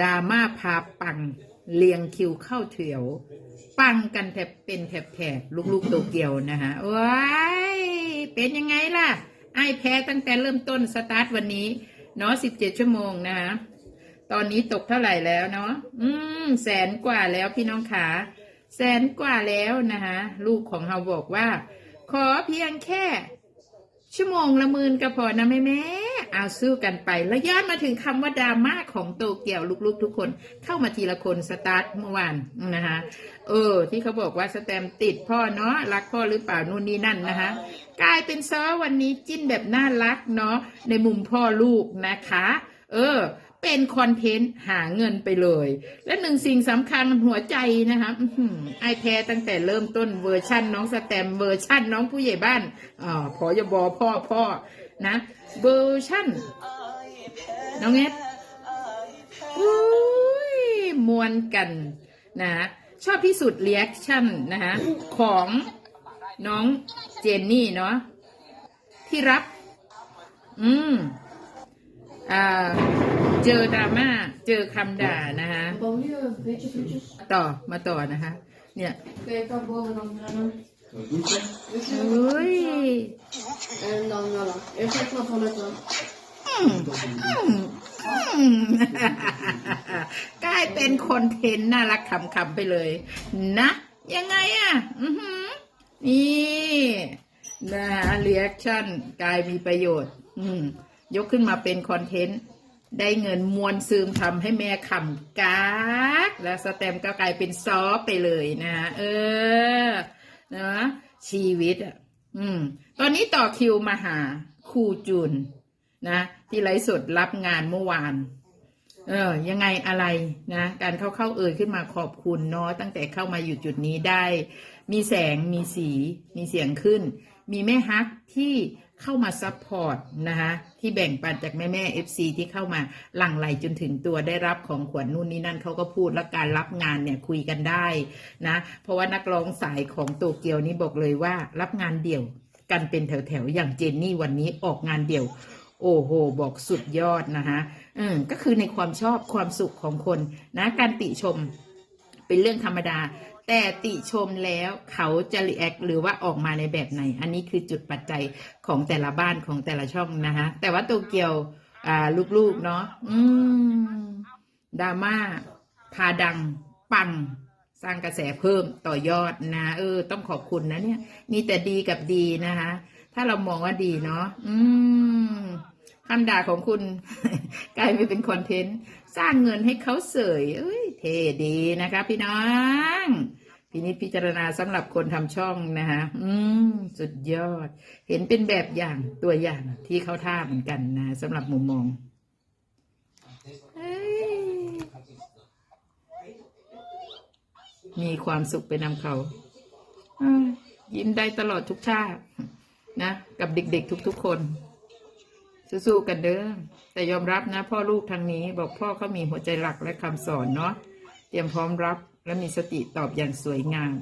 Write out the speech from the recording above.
ดราม่าพาปังเลียงคิวเข้าเถียว ปังกันแทบเป็นแถบแถบลูกๆโตเกียวนะคะว้ายเป็นยังไงล่ะไอแพ้ตั้งแต่เริ่มต้นสตาร์ทวันนี้ เนาะสิบเจ็ดชั่วโมงนะคะตอนนี้ตกเท่าไหร่แล้วเนาะอืมแสนกว่าแล้วพี่น้องขาแสนกว่าแล้วนะคะลูกของเราบอกว่า ขอเพียงแค่ ชั่วโมงละหมื่นก็พอนะแม่แม่ เอาสู้กันไป แล้วย้อนมาถึงคำว่าดราม่าของโตเกียวลูกๆ ทุกคนเข้ามาทีละคนสตาร์ทเมื่อวานนะคะเออ ที่เขาบอกว่าสแตมติดพ่อเนาะรักพ่อหรือเปล่านู่นนี่นั่นนะคะ กลายเป็นซ้อวันนี้จิ้นแบบน่ารักเนาะในมุมพ่อลูกนะคะ เออ เป็นคอนเทนต์หาเงินไปเลย และหนึ่งสิ่งสำคัญหัวใจนะคะไอแพ้ตั้งแต่เริ่มต้นเวอร์ชั่นน้องสแตมเวอร์ชั่นน้องผู้ใหญ่บ้านอ่าพอยบอพ่อพ่อนะเวอร์ชั่น น้องเอสอุ้ยมวนกันนะชอบที่สุดเรีแอคชั่นนะคะของน้องเจนนี่เนาะที่รับ อืมอ่า เจอดราม่าเจอคำด่านะคะ Pas mieux, vete, vete. ต่อมาต่อนะคะ เนี่ย Kan jag ta på mig någon annan? เฮ้ย Eh, någon annan. Jag tecknar på mig någon. อืม กลายเป็นคอนเทนต์น่ารักขำๆไปเลย นะ ยังไงอะ อือหือนี่นะเรีแอคชั่นกลายมีประโยชน์ อืม ยกขึ้นมาเป็นคอนเทนต์ ได้เงินมวลซึมทำให้แม่ขำกากแล้วสแตมก็กลายเป็นซอฟไปเลยนะเออนะชีวิตอะอืม ตอนนี้ต่อคิวมาหาครูจุนนะที่ไลฟ์สดรับงานเมื่อวาน เออ ยังไงอะไรนะ การเข้าเข้าเอ่ยขึ้นมาขอบคุณเนาะตั้งแต่เข้ามาอยู่จุดนี้ได้ มีแสงมีสี มีเสียงขึ้น มีแม่ฮักที่ เข้ามาซัพพอร์ตนะคะที่แบ่งปันจากแม่แม่เอฟซีที่เข้ามาหลั่งไหลจนถึงตัวได้รับของขวัญนู่นนี่นั่นเขาก็พูดแล้วการรับงานเนี่ยคุยกันได้นะ เพราะว่านักร้องสายของโตเกียวนี่บอกเลยว่ารับงานเดี่ยวกันเป็นแถวๆ อย่างเจนนี่วันนี้ออกงานเดี่ยว โอ้โห บอกสุดยอดนะคะอืมก็คือในความชอบความสุขของคนนะการติชมเป็นเรื่องธรรมดา แต่ติชมแล้วเขาจะรีแอคหรือว่าออกมาในแบบไหน อันนี้คือจุดปัจจัยของแต่ละบ้านของแต่ละช่องนะคะแต่ว่าโตเกียวอ่าลูกๆเนาะอืมดราม่าพาดัง ปัง สร้างกระแสเพิ่มต่อยอดนะ เออ ต้องขอบคุณนะเนี่ย มีแต่ดีกับดีนะคะถ้าเรามองว่าดีเนาะอืมคำด่าของคุณ กลายไปเป็นคอนเทนต์ สร้างเงินให้เขาเสย เอ้ย เท่ดีนะคะ พี่น้องพินิจพิจารณาสำหรับคนทำช่องนะคะอืมสุดยอด เห็นเป็นแบบอย่างตัวอย่างที่เขาท่าเหมือนกันนะสำหรับมุมมองมีความสุขไปนำเขายิ้มได้ตลอดทุกชาตินะ กับเด็กๆทุกๆคนสู้ๆกันเด้อแต่ยอมรับนะ พ่อลูกทางนี้บอกพ่อเขามีหัวใจหลักและคำสอนเนาะ เตรียมพร้อมรับและมีสติตอบอย่างสวยงาม